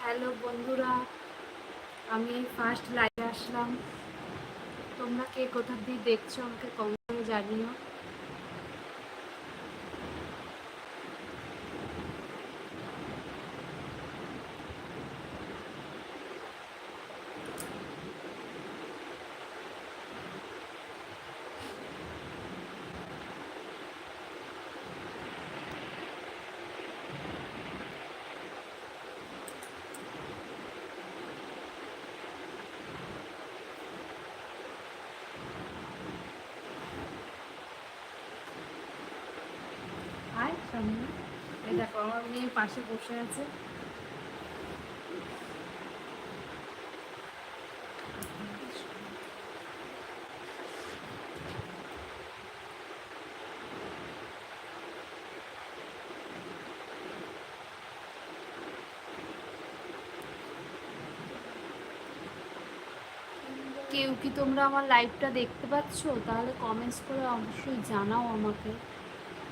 Hello বন্ধুরা। আমি first লাইভে আসলাম। তোমরা কে কোথা দিয়ে দেখছ আমাকে কমেন্টে জানিও। পাশে বসে আছে। কেউ কি তোমরা আমার লাইভটা দেখতে পাচ্ছ? তাহলে কমেন্টস করে অবশ্যই জানাও আমাকে।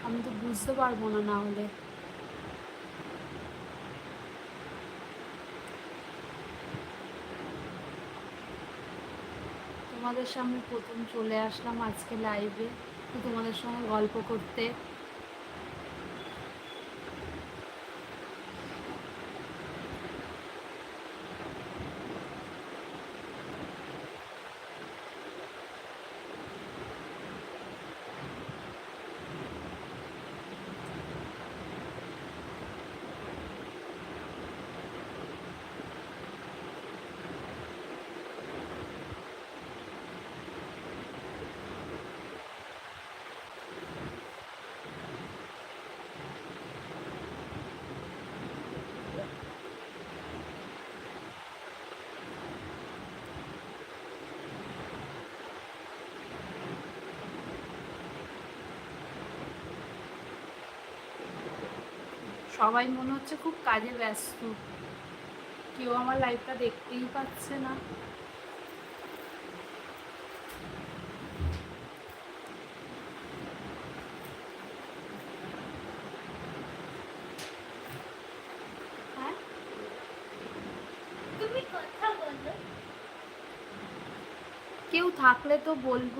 আমি তো বুঝতে পারব না না হলে। তোমাদের সামনে প্রথম চলে আসলাম আজকে লাইভে তো তোমাদের সঙ্গে গল্প করতে। সবাই মনে হচ্ছে খুব কাজে ব্যস্ত। কেউ আমার লাইফটা দেখতেই পাচ্ছে না। হ্যাঁ? কেউ থাকলে তো বলব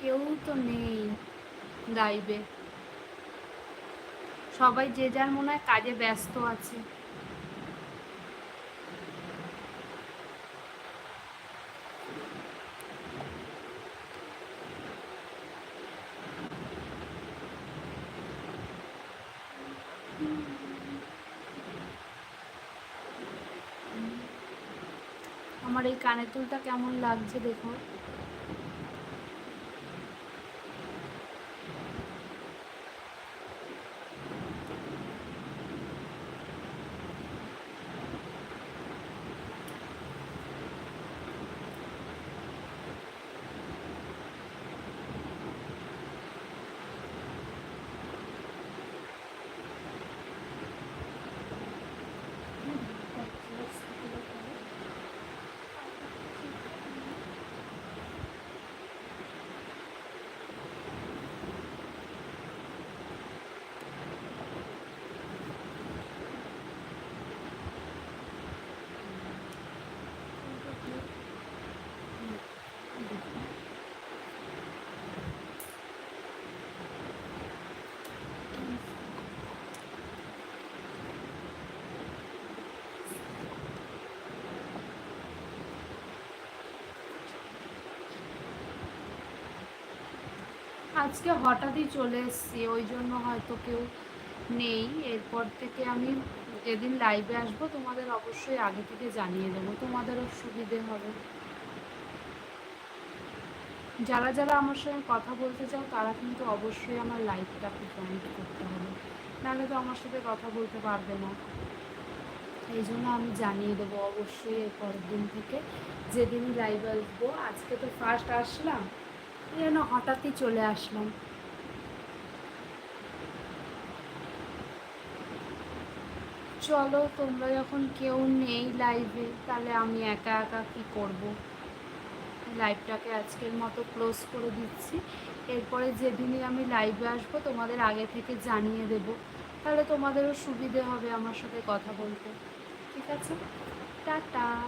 কেউ তো নেই লাইভে সবাই যে যার মনে হয় কাজে ব্যস্ত আছে। আমার এই কানের দুলটা কেমন লাগছে দেখো আজকে হঠাৎই চলে এসেছি, ওই জন্য হয়তো কেউ নেই। এরপর থেকে আমি যেদিন লাইভে আসব, তোমাদের অবশ্যই আগে থেকে জানিয়ে দেবো। তোমাদেরও সুবিধে হবে। যারা যারা আমার সঙ্গে কথা বলতে চাও, তারা কিন্তু অবশ্যই আমার লাইভটাকে জয়েন করতে হবে। নাহলে তো আমার সাথে কথা বলতে পারবে না। এই জন্য আমি জানিয়ে দেবো অবশ্যই এর পরের দিন থেকে। যেদিন লাইভ আসব, আজকে তো ফার্স্ট আসলাম। যেন হঠাৎই চলে আসলাম। চলো, তোমরা যখন কেউ নেই লাইভে তাহলে আমি একা একা কি করব? লাইভটাকে আজকের মতো ক্লোজ করে দিচ্ছি। এরপরে যেদিনই আমি লাইভে আসব, তোমাদের আগে থেকে জানিয়ে দেব। তাহলে তোমাদেরও সুবিধে হবে আমার সাথে কথা বলতে। ঠিক আছে? টাটা।